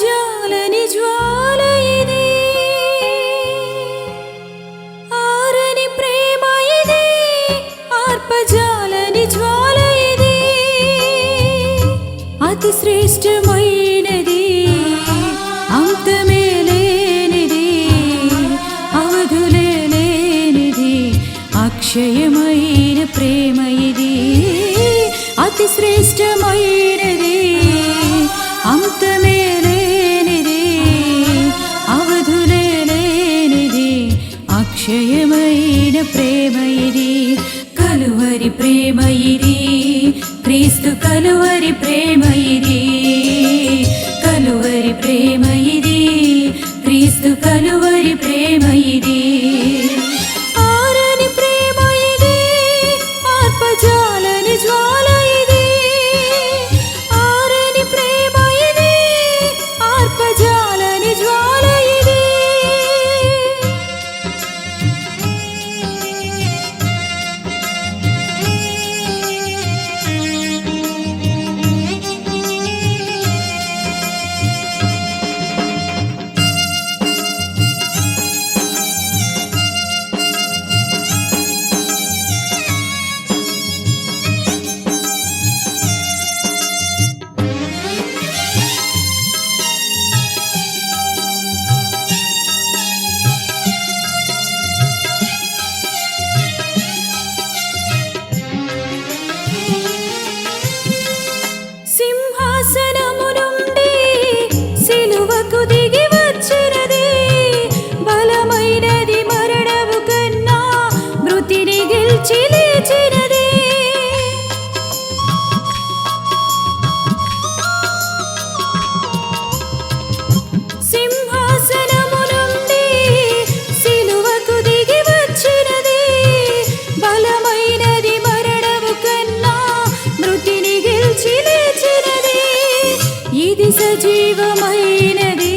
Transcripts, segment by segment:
జ్వాలని జ్వాల ఇది. ఆరని ప్రేమ ఇది ఆర్పజాలని జ్వాల ఇది. అతి శ్రేష్టమైనది అంతమే లేనిది అవధులే లేనిది అక్షయమైన ప్రేమ ఇది. అతి శ్రేష్టమైనది కలువరి ప్రేమ ఇది. సజీవమైనది.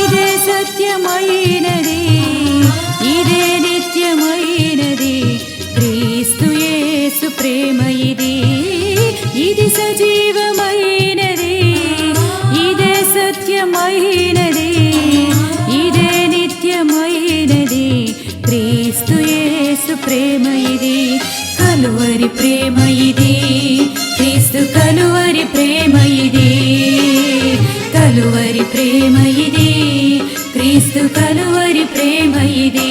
ఇదే సత్యమైనది. ఇదే నిత్యమైనది. క్రీస్తు యేసు ప్రేమ ఇది. ఇది సజీవమైనది. ఇదే సత్యమైనది. ఇదే నిత్యమైనది. క్రీస్తు యేసు ప్రేమ ఇది. ప్రేమ ఇది క్రీస్తు కలువరి ప్రేమ ఇది.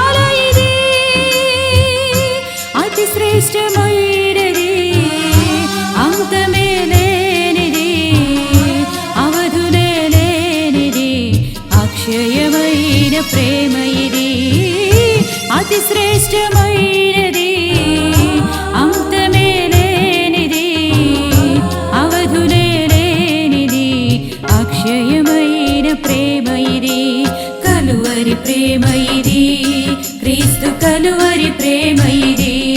ప్రేమ ఇది. అతి శ్రేష్టమైనది. అంతమే లేనిది. అవధులే లేనిది. అక్షయమైన ప్రేమ ఇది. కలువరి ప్రేమ ఇది. క్రీస్తు కలువరి ప్రేమ ఇది.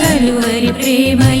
కలువరి ప్రేమ